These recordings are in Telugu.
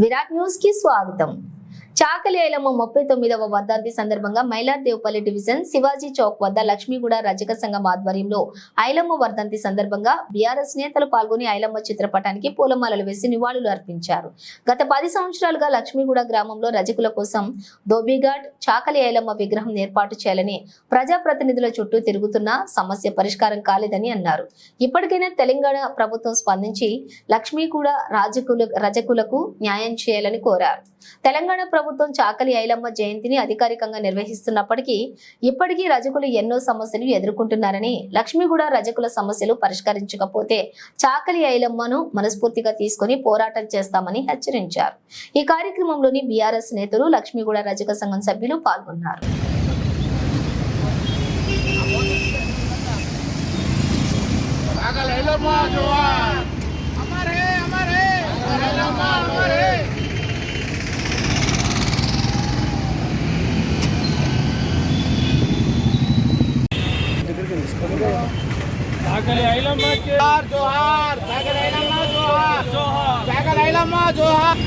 విరాట్ న్యూస్ కి స్వాగతం చాకలి ఐలమ్మ ముప్పై తొమ్మిదవ వర్ధంతి సందర్భంగా మైలార్దేవపల్లి డివిజన్ శివాజీ చౌక్ వద్ద లక్ష్మీగూడ రజక సంఘం ఆధ్వర్యంలో ఐలమ్మ వర్ధంతి సందర్భంగా బీఆర్ఎస్ నేతలు పాల్గొని ఐలమ్మ చిత్రపటానికి పూలమాలలు వేసి నివాళులు అర్పించారు. గత పది సంవత్సరాలుగా లక్ష్మీగూడ గ్రామంలో రజకుల కోసం దోబీఘాట్ చాకలి ఐలమ్మ విగ్రహం ఏర్పాటు చేయాలని ప్రజాప్రతినిధుల చుట్టూ తిరుగుతున్న సమస్య పరిష్కారం కాలేదని అన్నారు. ఇప్పటికైనా తెలంగాణ ప్రభుత్వం స్పందించి లక్ష్మీగూడ రాజకుల రజకులకు న్యాయం చేయాలని కోరారు. తెలంగాణ ప్రభుత్వం చాకలి ఐలమ్మ జయంతిని అధికారికంగా నిర్వహిస్తున్నప్పటికీ ఇప్పటికీ రజకులు ఎన్నో సమస్యలు ఎదుర్కొంటున్నారని లక్ష్మీగూడ రజకుల సమస్యలు పరిష్కరించకపోతే చాకలి ఐలమ్మను మనస్ఫూర్తిగా తీసుకొని పోరాటం చేస్తామని హెచ్చరించారు ఈ కార్యక్రమంలోని బీఆర్ఎస్ నేతలు లక్ష్మీగూడ రజక సంఘం సభ్యులు పాల్గొన్నారు अगर लैलमा સાગર આઈલામા જોહાર જોહાર સાગર આઈલામા જોહાર જોહાર સાગર આઈલામા જોહાર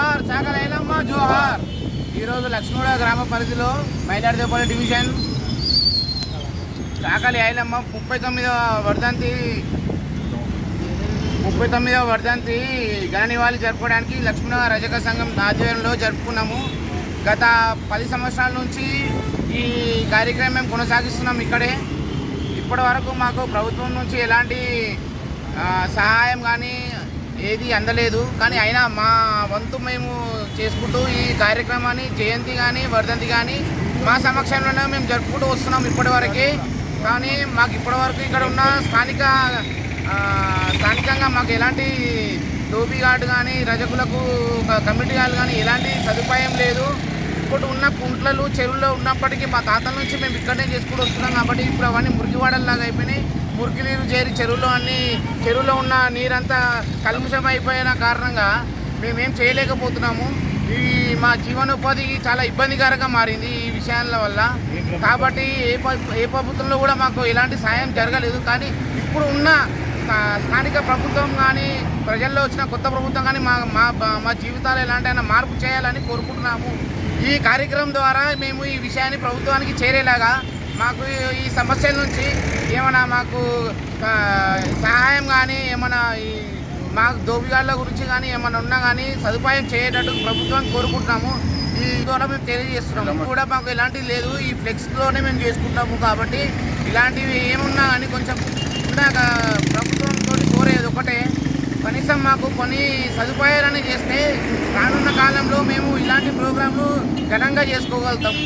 జోహార్ సాగర్ జోహార్. ఈరోజు లక్ష్మీగూడ గ్రామ పరిధిలో మైలాడిదేపల్లి డివిజన్ చాకలి ఐలమ్మ ముప్పై తొమ్మిదవ వర్ధంతి ముప్పై తొమ్మిదవ వర్ధంతి ఘన నివాళి జరుపుకోవడానికి లక్ష్మీనగర్ రజక సంఘం ఆధ్వర్యంలో జరుపుకున్నాము. గత పది సంవత్సరాల నుంచి ఈ కార్యక్రమం మేము కొనసాగిస్తున్నాం ఇక్కడే. ఇప్పటి వరకు మాకు ప్రభుత్వం నుంచి ఎలాంటి సహాయం కానీ ఏది అందలేదు. కానీ అయినా మా వంతు మేము చేసుకుంటూ ఈ కార్యక్రమాన్ని జయంతి కానీ వర్ధంతి కానీ మా సమక్షంలోనే మేము జరుపుకుంటూ వస్తున్నాం ఇప్పటివరకు. కానీ మాకు ఇప్పటివరకు ఇక్కడ ఉన్న స్థానిక స్థానికంగా మాకు ఎలాంటి దోబిఘాట్ కానీ రజకులకు కమిటీ వాళ్ళు కానీ ఎలాంటి సదుపాయం లేదు. ఇప్పుడు ఉన్న కుంట్లలు చెరువుల్లో ఉన్నప్పటికీ మా తాతల నుంచి మేము ఇక్కడనే చేసుకుంటూ వస్తున్నాం. కాబట్టి ఇప్పుడు అవన్నీ మురికివాడల్లాగా అయిపోయినాయి. మురికి నీరు చేరి చెరువులో అన్ని చెరువులో ఉన్న నీరంతా కలుషం అయిపోయిన కారణంగా మేమేం చేయలేకపోతున్నాము. ఈ మా జీవనోపాధి చాలా ఇబ్బందికరంగా మారింది ఈ విషయాల వల్ల. కాబట్టి ఏ ఏ ప్రభుత్వంలో కూడా మాకు ఎలాంటి సాయం జరగలేదు. కానీ ఇప్పుడు ఉన్న స్థా- స్థానిక ప్రభుత్వం కానీ ప్రజల్లో వచ్చిన కొత్త ప్రభుత్వం కానీ మా మా మా జీవితాలు ఎలాంటైనా మార్పు చేయాలని కోరుకుంటున్నాము. ఈ కార్యక్రమం ద్వారా మేము ఈ విషయాన్ని ప్రభుత్వానికి చేరేలాగా మాకు ఈ సమస్యల నుంచి ఏమైనా మాకు సహాయం కానీ ఏమైనా ఈ మాకు దోపిగాళ్ళ గురించి కానీ ఏమైనా ఉన్నా కానీ సదుపాయం చేయటట్టు ప్రభుత్వాన్ని కోరుకుంటున్నాము. ఈ ద్వారా మేము తెలియజేస్తున్నాము. కూడా మాకు ఎలాంటివి లేదు. ఈ ఫ్లెక్స్లోనే మేము చేసుకుంటాము కాబట్టి ఇలాంటివి ఏమున్నా కానీ కొంచెం ఉన్నాక ప్రభుత్వంతో కోరేది ఒకటే. కనీసం మాకు కొన్ని సదుపాయాలని చేస్తే రానున్న కాలంలో మేము ఇలాంటి ప్రోగ్రాంలు ఘనంగా చేసుకోగలుగుతాం.